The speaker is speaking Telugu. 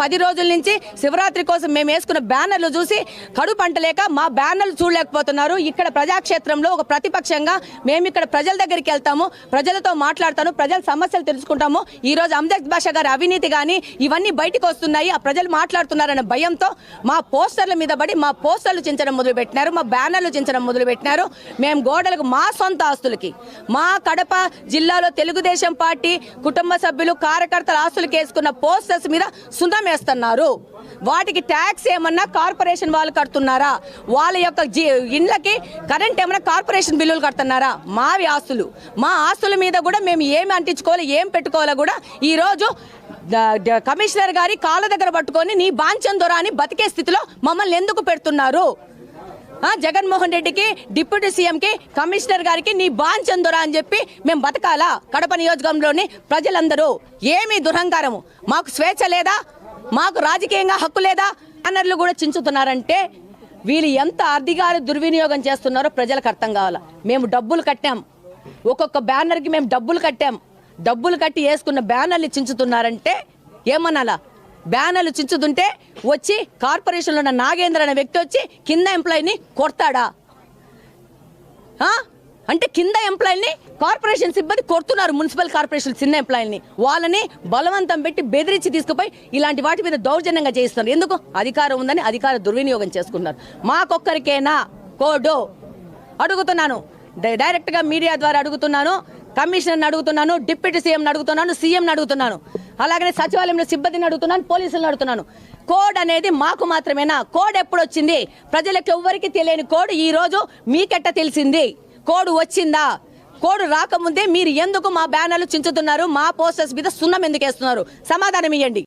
పది రోజుల నుంచి శివరాత్రి కోసం మేము వేసుకున్న బ్యానర్లు చూసి కడుపు పంటలేక మా బ్యానర్లు చూడలేకపోతున్నారు. ఇక్కడ ప్రజాక్షేత్రంలో ఒక ప్రతిపక్షంగా మేము ఇక్కడ ప్రజల దగ్గరికి వెళ్తాము ప్రజలతో మాట్లాడతాను ప్రజల సమస్యలు తెలుసుకుంటాము. ఈ రోజు భాష బాషా గారి అవినీతి కానీ ఇవన్నీ బయటకు వస్తున్నాయి ఆ ప్రజలు మాట్లాడుతున్నారన్న భయంతో మా పోస్టర్ల మీద పడి మా పోస్టర్లు చించడం మొదలు పెట్టినారు మా బ్యానర్లు చించడం మొదలుపెట్టినారు. మేము గోడలకు మా సొంత ఆస్తులకి మా కడప జిల్లాలో తెలుగుదేశం పార్టీ కుటుంబ సభ్యులు కార్యకర్తల ఆస్తులకు వేసుకున్న పోస్టర్స్ మీద సున్నం వేస్తున్నారు వాటికి ట్యాక్స్ ఏమన్నా కార్పొరేషన్ వాళ్ళు కడుతున్నారా? వాళ్ళ యొక్క జీ ఇండ్లకి కరెంట్ ఏమన్నా కార్పొరేషన్ బిల్లులు కడుతున్నారా? మావి ఆస్తులు. మా ఆస్తుల మీద కూడా మేము ఏమి అంటించుకోవాలి ఏం పెట్టుకోవాలో కూడా ఈరోజు కమిషనర్ గారి కాళ్ళ దగ్గర పట్టుకొని నీ బాంచం దొర అని బతికే స్థితిలో మమ్మల్ని ఎందుకు పెడుతున్నారు? జగన్మోహన్ రెడ్డికి డిప్యూటీ సీఎంకి కమిషనర్ గారికి నీ బాంచందురా అని చెప్పి మేము బతకాలా? కడప నియోజకవర్గంలోని ప్రజలందరూ. ఏమి దురహంకారము. మాకు స్వేచ్ఛ లేదా? మాకు రాజకీయంగా హక్కు లేదా? అన్నర్లు కూడా చించుతున్నారంటే వీళ్ళు ఎంత అధికారులు దుర్వినియోగం చేస్తున్నారో ప్రజలకు అర్థం కావాలా? మేము డబ్బులు కట్టాం. ఒక్కొక్క బ్యానర్కి మేము డబ్బులు కట్టాం. డబ్బులు కట్టి వేసుకున్న బ్యానర్లు చించుతున్నారంటే ఏమనాలా? బ్యానర్లు చించుతుంటే వచ్చి కార్పొరేషన్లో ఉన్న నాగేంద్ర అనే వ్యక్తి వచ్చి కింద ఎంప్లాయీని కొడతాడా? అంటే కింద ఎంప్లాయీని కార్పొరేషన్ సిబ్బంది కొడుతున్నారు మున్సిపల్ కార్పొరేషన్ చిన్న ఎంప్లాయీని. వాళ్ళని బలవంతం పెట్టి బెదిరించి తీసుకుపోయి ఇలాంటి వాటి మీద దౌర్జన్యంగా చేయిస్తున్నారు. ఎందుకు? అధికారం ఉందని అధికార దుర్వినియోగం చేసుకున్నారు మాకొక్కరికేనా కోడు. అడుగుతున్నాను. డై- డైరెక్ట్గా మీడియా ద్వారా అడుగుతున్నాను కమిషనర్ని అడుగుతున్నాను డిప్యూటీ సీఎంని అడుగుతున్నాను సీఎంని అడుగుతున్నాను. అలాగనే సచివాలయంలో సిబ్బందిని అడుగుతున్నాను పోలీసులను అడుగుతున్నాను. కోడ్ అనేది మాకు మాత్రమేనా? కోడ్ ఎప్పుడు వచ్చింది ప్రజలకు ఎవ్వరికి తెలియని కోడ్ ఈరోజు మీకెట్ట తెలిసింది? కోడ్ వచ్చిందా? కోడ్ రాకముందే మీరు ఎందుకు మా బ్యానర్లు చించుతున్నారు? మా పోస్టర్స్ మీద సున్నం ఎందుకు వేస్తున్నారు? సమాధానం ఇవ్వండి